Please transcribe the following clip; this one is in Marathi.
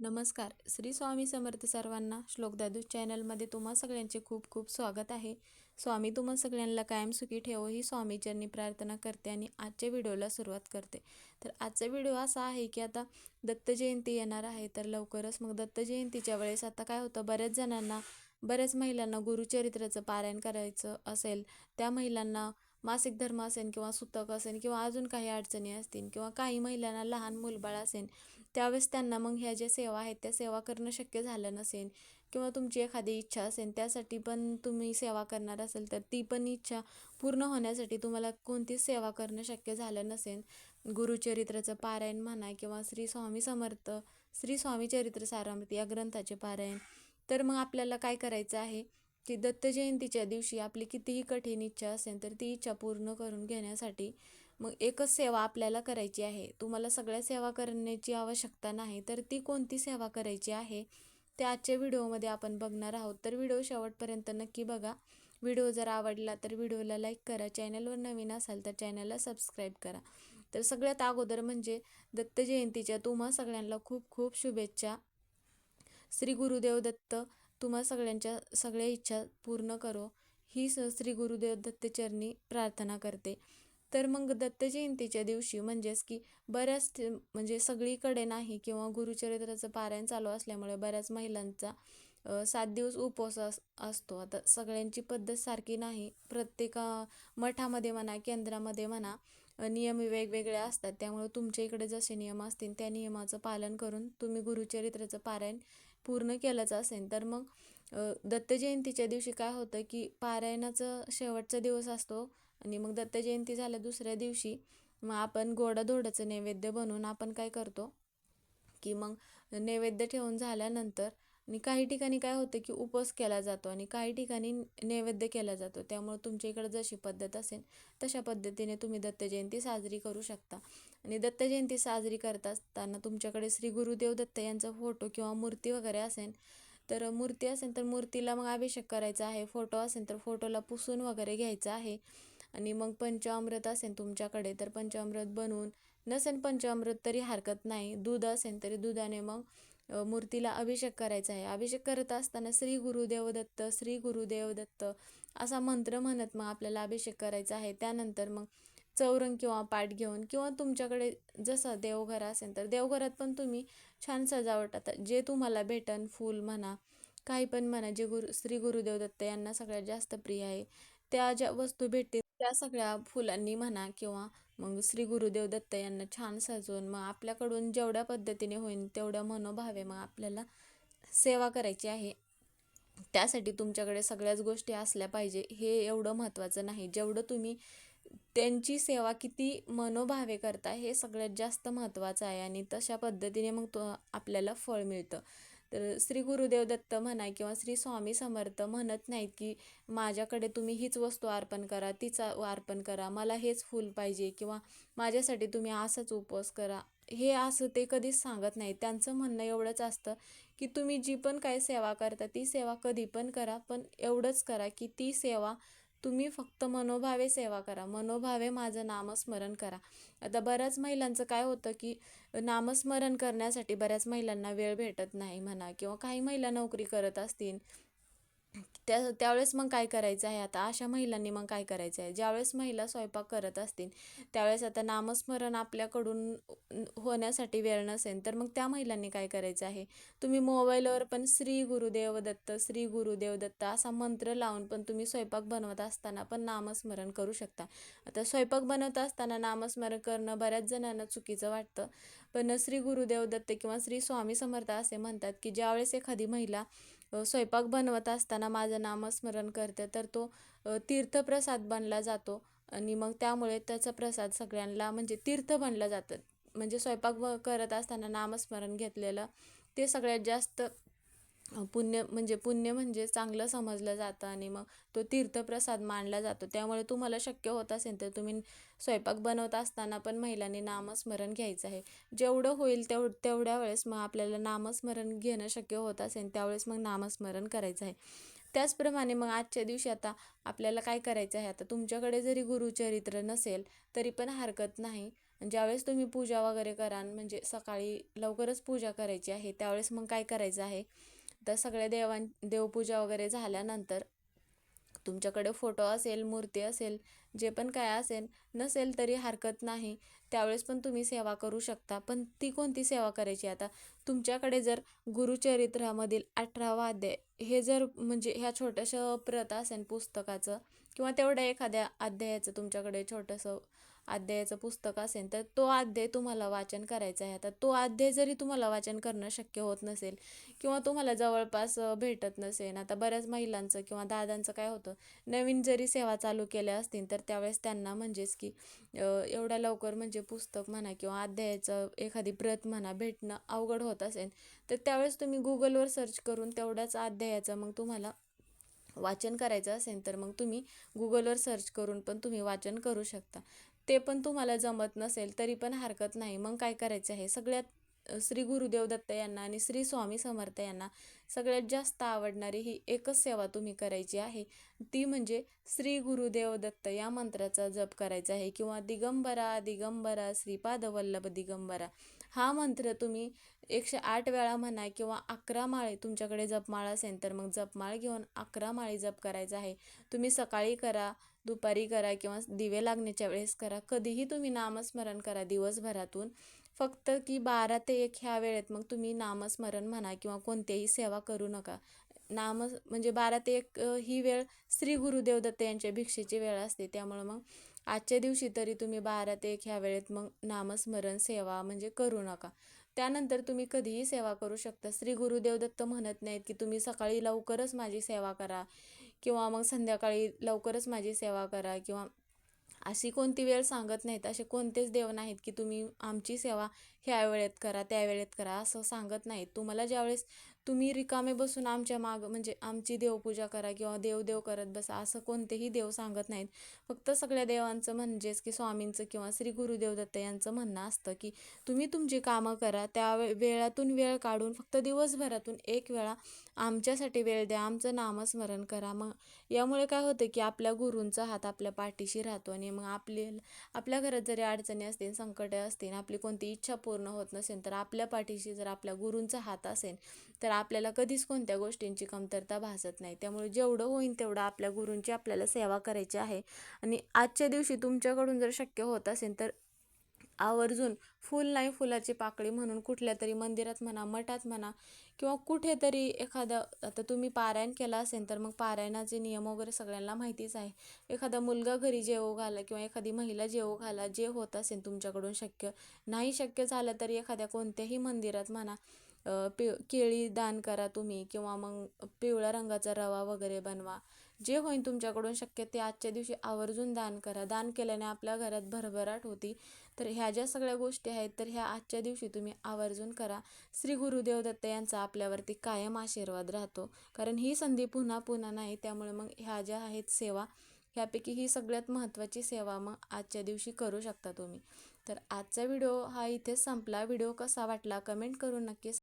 नमस्कार. श्री स्वामी समर्थ सर्वांना श्लोक दादू चॅनलमध्ये तुम्हा सगळ्यांचे खूप खूप स्वागत आहे. स्वामी तुम्हा सगळ्यांना कायम सुखी ठेवो ही स्वामीचरणी प्रार्थना करते आणि आजच्या व्हिडिओला सुरुवात करते. तर आजचा व्हिडिओ असा आहे की आता दत्त जयंती येणार आहे तर लवकरच मग दत्त जयंतीच्या वेळेस आता काय होतं बऱ्याच जणांना बऱ्याच महिलांना गुरुचरित्राचं पारायण करायचं असेल त्या महिलांना मासिक धर्म असेल किंवा सुतक असेल किंवा अजून काही अडचणी असतील किंवा काही महिलांना लहान मुलबाळ असेल त्यावेळेस त्यांना मग ह्या ज्या सेवा आहेत त्या सेवा करणं शक्य झालं नसेल किंवा तुमची एखादी इच्छा असेल त्यासाठी पण तुम्ही सेवा करणार असेल तर ती पण इच्छा पूर्ण होण्यासाठी तुम्हाला कोणतीच सेवा करणं शक्य झालं नसेल. गुरुचरित्राचं पारायण म्हणा किंवा श्री स्वामी समर्थ श्री स्वामी चरित्र सारामृत या ग्रंथाचे पारायण. तर मग आपल्याला काय करायचं आहे की दत्त जयंतीच्या दिवशी आपली कितीही कठीण इच्छा असेल तर ती इच्छा पूर्ण करून घेण्यासाठी मग एकच सेवा आपल्याला करायची आहे. तुम्हाला सगळ्या सेवा करण्याची आवश्यकता नाही तर ती कोणती सेवा करायची आहे? ते आजच्या व्हिडिओमध्ये आपण बघणार आहोत. तर व्हिडिओ शेवटपर्यंत नक्की बघा. व्हिडिओ जर आवडला तर व्हिडिओला लाईक करा. चॅनलवर नवीन असाल तर चॅनलला सबस्क्राईब करा. तर सगळ्यात अगोदर म्हणजे दत्त जयंतीच्या तुम्हा सगळ्यांना खूप खूप शुभेच्छा. श्री गुरुदेव दत्त तुम्हा सगळ्यांच्या सगळ्या इच्छा पूर्ण करो. ही स श्री गुरुदेव दत्तचरणी प्रार्थना करते. तर मग दत्त जयंतीच्या दिवशी म्हणजेच की बऱ्याच म्हणजे सगळीकडे नाही किंवा गुरुचरित्राचं पारायण चालू असल्यामुळे बऱ्याच महिलांचा सात दिवस उपवास अस असतो. आता सगळ्यांची पद्धत सारखी नाही. प्रत्येका मठामध्ये म्हणा केंद्रामध्ये म्हणा नियम वेगवेगळे असतात. त्यामुळे तुमच्या इकडे जसे नियम असतील त्या नियमाचं पालन करून तुम्ही गुरुचरित्राचं पारायण पूर्ण केलंच असेल. तर मग दत्त जयंतीच्या दिवशी काय होतं की पारायणाचं शेवटचा दिवस असतो. आणि मग दत्त जयंती झाल्या दुसऱ्या दिवशी मग आपण गोडाधोडाचं नैवेद्य बनवून आपण काय करतो? की मग नैवेद्य ठेवून झाल्यानंतर आणि काही ठिकाणी काय होतं की उपवास केला जातो आणि काही ठिकाणी नैवेद्य केला जातो. त्यामुळे तुमच्या इकडं जशी पद्धत असेल तशा पद्धतीने तुम्ही दत्त जयंती साजरी करू शकता. आणि दत्त जयंती साजरी करत असताना तुमच्याकडे श्री गुरुदेव दत्त यांचा फोटो किंवा मूर्ती वगैरे असेल तर मूर्ती असेल तर मूर्तीला मग अभिषेक करायचा आहे फोटो असेल तर फोटोला पुसून वगैरे घ्यायचा आहे. आणि मग पंचामृत असेल तुमच्याकडे तर पंचामृत बनवून नसेल पंचामृत तरी हरकत नाही. दूध असेल तरी दुधाने मग मूर्तीला अभिषेक करायचा आहे. अभिषेक करत असताना श्री गुरुदेव दत्त श्री गुरुदेव दत्त असा मंत्र म्हणत मग आपल्याला अभिषेक करायचा आहे. त्यानंतर मग चौरंग किंवा पाठ घेऊन किंवा तुमच्याकडे जसं देवघर असेल तर देवघरात पण तुम्ही छान सजावट आता जे तुम्हाला भेटन फूल म्हणा काही पण म्हणा जे गुरु श्री गुरुदेव दत्त यांना सगळ्यात जास्त प्रिय आहे त्या ज्या वस्तू भेटतील त्या सगळ्या फुलांनी म्हणा किंवा मग श्री गुरुदेव दत्त यांना छान सजवून मग आपल्याकडून जेवढ्या पद्धतीने होईल तेवढ्या मनोभावे मग आपल्याला सेवा करायची आहे. त्यासाठी तुमच्याकडे सगळ्याच गोष्टी असल्या पाहिजे हे एवढं महत्त्वाचं नाही. जेवढं तुम्ही त्यांची सेवा किती मनोभावे करता हे सगळ्यात जास्त महत्त्वाचं आहे आणि तशा पद्धतीने मग तो आपल्याला फळ मिळतं. तर श्री गुरुदेव दत्त म्हणा किंवा श्री स्वामी समर्थ म्हणत नाहीत की माझ्याकडे तुम्ही हीच वस्तू अर्पण करा तीच अर्पण करा मला हेच फूल पाहिजे किंवा माझ्यासाठी तुम्ही असाच उपवास करा. हे असं ते कधीच सांगत नाही त्यांचं म्हणणं एवढंच असतं की तुम्ही जी पण काही सेवा करता ती सेवा कधी पण करा पण एवढंच करा की ती सेवा तुम्ही फक्त मनोभावे सेवा करा. मनोभावे माझं नामस्मरण करा. आता बऱ्याच महिलांचं काय होतं की नामस्मरण करण्यासाठी बऱ्याच महिलांना वेळ भेटत नाही म्हणा किंवा काही महिला नोकरी करत असतील त्या त्यावेळेस मग काय करायचं आहे आता? अशा महिलांनी मग काय करायचं आहे? ज्यावेळेस महिला स्वयंपाक करत असतील त्यावेळेस आता नामस्मरण आपल्याकडून होण्यासाठी वेळ नसेल तर मग त्या महिलांनी काय करायचं आहे? तुम्ही मोबाईलवर पण श्री गुरुदेव दत्त श्री गुरुदेव दत्त असा मंत्र लावून पण तुम्ही स्वयंपाक बनवत असताना पण नामस्मरण करू शकता. आता स्वयंपाक बनवत असताना नामस्मरण करणं बऱ्याच जणांना चुकीचं वाटतं. पण श्री गुरुदेव दत्त किंवा श्री स्वामी समर्थ असे म्हणतात की ज्यावेळेस एखादी महिला स्वयंपाक बनवत असताना माझं नामस्मरण करते तर तो तीर्थप्रसाद बनला जातो. आणि मग त्यामुळे त्याचा प्रसाद सगळ्यांना म्हणजे तीर्थ बनलं जातं. म्हणजे स्वयंपाक करत असताना नामस्मरण घेतलेलं ते सगळ्यात जास्त पुण्य म्हणजे पुण्य म्हणजे चांगलं समजलं जातं आणि मग तो तीर्थप्रसाद मानला जातो. त्यामुळे तुम्हाला शक्य होत असेल तर तुम्ही स्वयंपाक बनवत असताना पण महिलांनी नामस्मरण घ्यायचं आहे. जेवढं होईल तेव तेवढ्या वेळेस मग आपल्याला नामस्मरण घेणं शक्य होत असेल त्यावेळेस मग नामस्मरण करायचं आहे. त्याचप्रमाणे मग आजच्या दिवशी आता आपल्याला काय करायचं आहे? आता तुमच्याकडे जरी गुरुचरित्र नसेल तरी पण हरकत नाही. ज्यावेळेस तुम्ही पूजा वगैरे कराल म्हणजे सकाळी लवकरच पूजा करायची आहे त्यावेळेस मग काय करायचं आहे? तर सगळ्या देवां देवपूजा वगैरे झाल्यानंतर तुमच्याकडे फोटो असेल मूर्ती असेल जे पण काय असेल नसेल तरी हरकत नाही त्यावेळेस पण तुम्ही सेवा करू शकता. पण ती कोणती सेवा करायची आता? तुमच्याकडे जर गुरुचरित्रामधील अठरावा अध्याय हे जर म्हणजे ह्या छोट्याशा प्रत असेल पुस्तकाचं किंवा तेवढ्या एखाद्या अध्यायाचं तुमच्याकडे छोटंसं अध्यायाचं पुस्तक असेल तर तो अध्याय तुम्हाला वाचन करायचा आहे. आता तो अध्याय जरी तुम्हाला वाचन करणं शक्य होत नसेल किंवा तुम्हाला जवळपास भेटत नसेल आता बऱ्याच महिलांचं किंवा दादांचं काय होतं नवीन जरी सेवा चालू केल्या असतील तर त्यावेळेस त्यांना म्हणजेच की एवढ्या लवकर म्हणजे पुस्तक म्हणा किंवा अध्यायाचं एखादी प्रत म्हणा भेटणं अवघड होत असेल तर त्यावेळेस तुम्ही गुगलवर सर्च करून तेवढ्याच अध्यायाचं मग तुम्हाला वाचन करायचं असेल तर मग तुम्ही गुगलवर सर्च करून पण तुम्ही वाचन करू शकता. ते पण तुम्हाला जमत नसेल तरी पण हरकत नाही. मग काय करायचं आहे? सगळ्यात श्री गुरुदेव दत्त यांना आणि श्री स्वामी समर्थ यांना सगळ्यात जास्त आवडणारी ही एकच सेवा तुम्ही करायची आहे. ती म्हणजे श्री गुरुदेव दत्त या मंत्राचा जप करायचा आहे किंवा दिगंबरा दिगंबरा श्रीपाद वल्लभ दिगंबरा. हा मंत्र तुम्ही एकशे आठ वेळा म्हणा किंवा अकरा माळे तुमच्याकडे जपमाळ असेल तर मग जपमाळ घेऊन अकरा माळी जप करायचा आहे. तुम्ही सकाळी करा दुपारी करा किंवा दिवे लागण्याच्या वेळेस करा. कधीही तुम्ही नामस्मरण करा दिवसभरातून. फक्त की बारा ते एक ह्या वेळेत मग तुम्ही नामस्मरण म्हणा किंवा कोणत्याही सेवा करू नका. नाम म्हणजे बारा ते एक ही वेळ श्री गुरुदेव दत्त यांच्या भिक्षेची वेळ असते. त्यामुळं मग आजच्या दिवशी तरी तुम्ही बारा ते एक ह्या वेळेत मग नामस्मरण सेवा म्हणजे करू नका. त्यानंतर तुम्ही कधीही सेवा करू शकता. श्री गुरुदेव दत्त म्हणत नाहीत की तुम्ही सकाळी लवकरच माझी सेवा करा. किंवा मग संध्याकाळी लवकरच माझी सेवा करा किंवा अशी कोणती वेळ सांगत नाहीत असे कोणतेच देव नाहीत की तुम्ही आमची सेवा ह्या वेळेत करा त्या वेळेत करा असं सांगत नाहीत. तुम्हाला ज्यावेळेस तुम्ही रिकामे बसून आमच्या माग म्हणजे आमची देवपूजा करा किंवा देवदेव करत बसा असं कोणतेही देव सांगत नाहीत. फक्त सगळ्या देवांचं म्हणजेच की स्वामींचं किंवा श्री गुरुदेव दत्त यांचं म्हणणं असतं की तुम्ही तुमची कामं करा. त्या वेळातून वेळ काढून फक्त दिवसभरातून एक वेळा आमच्यासाठी वेळ द्या आमचं नामस्मरण करा. मग यामुळे काय होतं की आपल्या गुरूंचा हात आपल्या पाठीशी राहतो आणि मग आपले आपल्या घरात जरी अडचणी असतील संकटे असतील आपली कोणती इच्छा पूर्ण होत नसेल तर आपल्या पाठीशी जर आपल्या गुरूंचा हात असेल तर आपल्याला कधीच कोणत्या गोष्टींची कमतरता भासत नाही. त्यामुळे जेवढं होईल तेवढं आपल्या गुरूंची आपल्याला सेवा करायची आहे. आणि आजच्या दिवशी तुमच्याकडून जर शक्य होत असेल तर आवर्जून फुल नाही फुलाची पाकळी म्हणून कुठल्या तरी मंदिरात म्हणा मठात म्हणा किंवा कुठेतरी एखादं आता तुम्ही पारायण केलं असेल तर मग पारायणाचे नियम वगैरे सगळ्यांना माहितीच आहे. एखादा मुलगा घरी जेवू घाला किंवा एखादी महिला जेवू घाला जे होत असेल तुमच्याकडून शक्य. नाही शक्य झालं तरी एखाद्या कोणत्याही मंदिरात म्हणा पि केळी दान करा तुम्ही किंवा मग पिवळ्या रंगाचा रवा वगैरे बनवा. जे होईल तुमच्याकडून शक्य ते आजच्या दिवशी आवर्जून दान करा. दान केल्याने आपल्या घरात भरभराट होती. तर ह्या ज्या सगळ्या गोष्टी आहेत तर ह्या आजच्या दिवशी तुम्ही आवर्जून करा. श्री गुरुदेव दत्त यांचा आपल्यावरती कायम आशीर्वाद राहतो. कारण ही संधी पुन्हा पुन्हा नाही त्यामुळे मग ह्या ज्या आहेत सेवा ह्यापैकी ही सगळ्यात महत्त्वाची सेवा मग आजच्या दिवशी करू शकता तुम्ही. तर आजचा व्हिडिओ हा इथेच संपला. व्हिडिओ कसा वाटला कमेंट करून नक्कीच